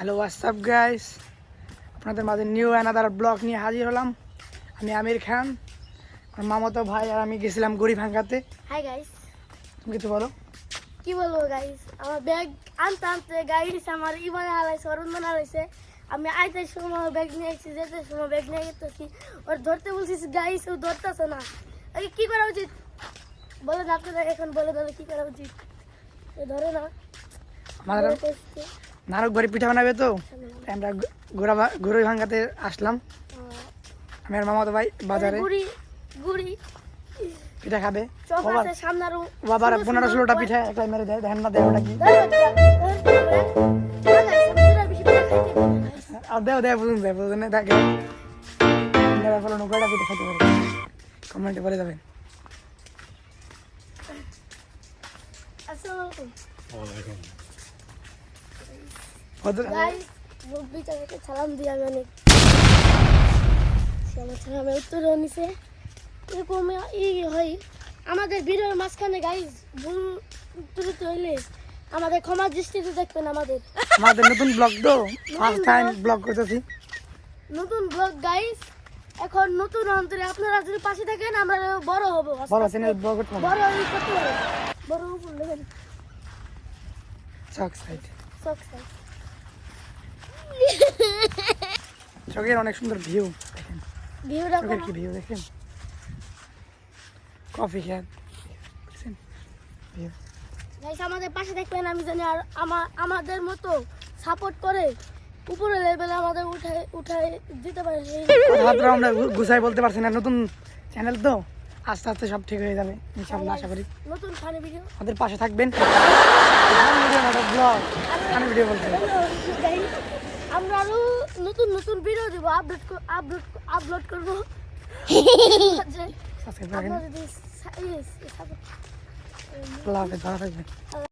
Hello WhatsApp guys আপনাদের মাঝে new another blog নিয়ে হাজির হলাম। আমি আমির খান। আমার মামাতো ভাই আর আমি গেছিলাম গড়ি ভাঙ্গাতে। হাই গাইস তুমি কিছু বলো? কি বলব গাইস আমার ব্যাগ আনতে আনতে গাইস আমার ইমান হারাইছে অরুণ হারাইছে। আমি আইতে সময় ব্যাগ নিয়ে এসেছি যেতে সময় ব্যাগ নিয়ে গেতেছি ওর ধরতে বলছিস গাইস ও ধরতেছে না। কি করা উচিত? বলে না আপনারা এখন বলে দাদা কি করা উচিত? ধরে না। আমাদের। নারক বাড়ি পিঠা বানাবে তো আমরা ঘোরা গড়ি ভাঙ্গাতে আসলাম আমি আর মামাতো ভাই বাজারে পিঠা খাবে বাবার পনেরো ষোলোটা পিঠা একলাই মেরে দেয় দেখেন না দেয় ওটা কি। আর দেও দেয় বুঝুন দেয় বুঝুন দেখে ফলো নৌকাটা পিঠা খাইতে পারে কমেন্টে বলে যাবেন আসসালামু আলাইকুম সালাম দিই আমি অনেক আমার সালামের উত্তর নিছে এরকম ই হয় আমাদের ভিডিওর মাঝখানে গাইস ভুল ত্রুটি হইলে আমাদের ক্ষমা দৃষ্টিতে দেখবেন আমাদের আমাদের নতুন ব্লগ তো ফার্স্ট টাইম ব্লগ করতেছি নতুন ব্লগ গাইস এখন নতুন অন্তরে আপনারা যদি পাশে থাকেন আমরা বড় হব বড়। চ্যানেল ব্লগ করতে হবে বড় ই করতে বড় চক সাইড সাইড চকের অনেক সুন্দর ভিউ দেখেন। চোখের কি ভিউ দেখেন? কফি খেয়ে দেখছেন ভিউ। আমাদের পাশে থাকবেন আমি জানি আর আমাদের মতো সাপোর্ট করে উপরে লেভেলে আমাদের উঠায় উঠায় দিতে পারে। কথাবার্তা আমরা গুছাই বলতে পারছি না নতুন চ্যানেল তো? আস্তে আস্তে সব ঠিক হয়ে যাবে আশা করি। নতুন ফানি ভিডিও আমাদের পাশে থাকবেন। ব্লগ ফানি ভিডিও বলতে। আমরা আরও নতুন নতুন ভিডিও দিব আপডেট আপলোড আপলোড করব যে সাবস্ক্রাইব রাখেন আপনারা